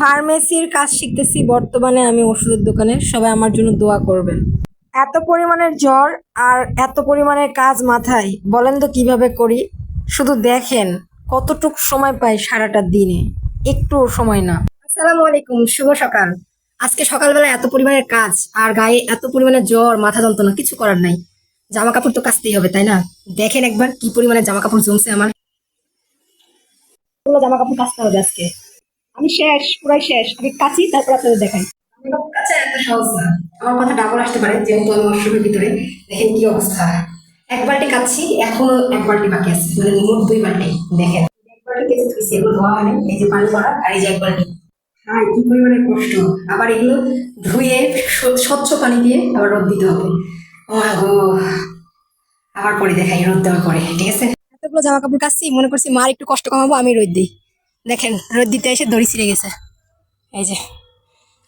ফার্মেসির কাজ শিখতেছি, বর্তমানে আমি ওষুধের দোকানে। সবাই আমার জন্য দোয়া করবেন। এত পরিমাণের জ্বর আর এত পরিমাণের কাজ মাথায়, বলেন তো কীভাবে করি? শুধু দেখেন কতটুক সময় পাই সারাটা দিনে একটু সময় না। আসসালামু আলাইকুম, শুভ সকাল। আজকে সকালবেলা এত পরিমাণের কাজ আর গায়ে এত পরিমাণে জ্বর, মাথা যন্ত্রণা, কিছু করার নাই। জামা কাপড় তো কাচতেই হবে, তাই না? দেখেন একবার কি পরিমাণে জামা কাপড় জমছে আমার। জামা কাপড় কাচতে হবে আজকে। আমি শেষ পুরাই শেষ। আমি কাচি তারপর আপনাদের দেখাই। কাছে এত সহজ না আমার কথা ডাবল আসতে পারে যেহেতু আমি ওয়াশরুমের ভিতরে। দেখেন কি অবস্থা। এক বালতি কাচ্ছি এখনও এক বালতি বাকি আছে। মানে মোট দুই বালতি। দেখেন। এক বালতি কেজি ধুইছি এগুলো ধোয়া এই যে পানি ভরা আর এই যে এক বালতি। হ্যাঁ কি পরিমাণে কষ্ট। আবার এগুলো ধুয়ে স্বচ্ছ পানি দিয়ে আবার রোদ দিতে হবে। ও গো। আবার পরে দেখাই রোদ দেওয়ার পরে। ঠিক আছে? এতগুলো জামা কাপড় কাচ্ছি মনে করছি মার একটু কষ্ট কমাবো আমি রোদ দিই। দেখেন, রোদ দিতে এসে দড়ি ছিঁড়ে গেছে। এই যে,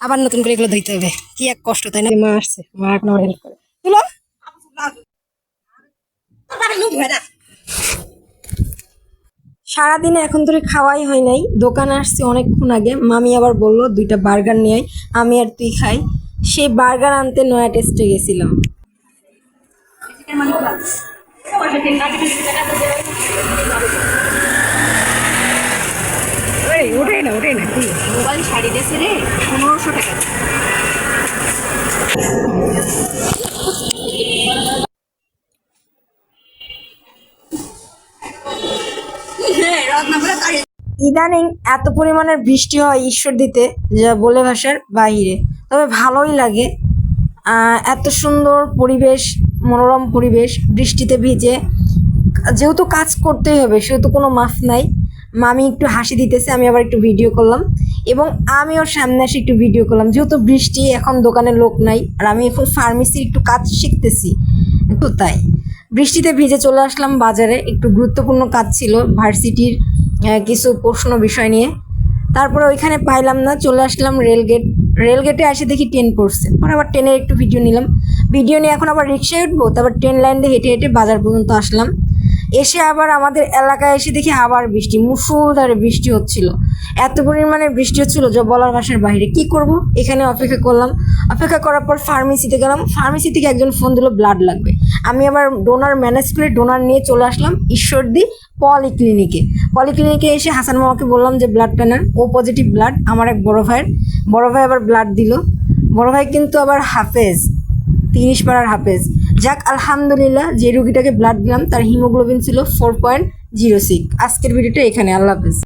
আবার নতুন করে এগুলো ধুইতে হবে। কি এক কষ্ট, তাই না? মা আসছে, মা এখন হেল্প করে। তুলো! সারাদিনে এখন ধরে খাওয়াই হয় নাই। দোকানে আসছি অনেকক্ষণ আগে। মামি আবার বলল, দুইটা বার্গার নিয়ে আমি আর তুই খাই। সেই বার্গার আনতে নয়া টেস্টে গেছিলাম। ওটাই না ওটাই না। মোবাইল দিয়েছে রে, পনেরোশো টাকা। ইদানিং এত পরিমাণের বৃষ্টি হয় ঈশ্বর দিতে, যা বলে ভাষার বাহিরে। তবে ভালোই লাগে। এত সুন্দর পরিবেশ, মনোরম পরিবেশ, বৃষ্টিতে ভিজে। যেহেতু কাজ করতেই হবে, সেহেতু কোনো মাফ নাই। মামি একটু হাসি দিতেছে, আমি আবার একটু ভিডিও করলাম। এবং আমি ওর সামনে এসে একটু ভিডিও করলাম। যেহেতু বৃষ্টি, এখন দোকানে লোক নাই, আর আমি এখন ফার্মেসির একটু কাজ শিখতেছি। তো তাই। বৃষ্টিতে ভিজে চলে আসলাম বাজারে। একটু গুরুত্বপূর্ণ কাজ ছিল ভার্সিটির কিছু প্রশ্ন বিষয় নিয়ে। তারপরে ওইখানে পাইলাম না, চলে আসলাম রেলগেট। রেলগেটে এসে দেখি ট্রেন পড়ছে। পরে আবার ট্রেনের একটু ভিডিও নিলাম। ভিডিও নিয়ে এখন আবার রিক্সায় উঠবো, তারপর ট্রেন লাইন দিয়ে হেঁটে হেঁটে বাজার পর্যন্ত আসলাম। এসে আবার আমাদের এলাকায় এসে দেখি আবার বৃষ্টি, মুসুলধারে বৃষ্টি হচ্ছিল। এত পরিমাণে বৃষ্টি হচ্ছিল যে বলার ভাষার বাইরে। কি করব? এখানে অপেক্ষা করলাম। অপেক্ষা করার পর ফার্মেসিতে গেলাম। ফার্মেসি থেকে একজন ফোন দিল, ব্লাড লাগবে। আমি আবার ডোনার ম্যানেজ করে ডোনার নিয়ে চলে আসলাম ঈশ্বরদী পলিক্লিনিকে। পলিক্লিনিকে এসে হাসান মামাকে বললাম যে, ব্লাডটা নেন। ও পজিটিভ ব্লাড আমার এক বড় ভাইয়ের। বড় ভাই আবার ব্লাড দিল। বড় ভাই কিন্তু আবার হাফেজ, তিরিশ পাড়ার হাফেজ। যাক, আলহামদুলিল্লাহ, যে রুগীটাকে ব্লাড দিলাম, তার হিমোগ্লোবিন ছিল ফোর পয়েন্ট জিরো সিক্স আজকের ভিডিওটা এখানে, আল্লাহ হাফেজ।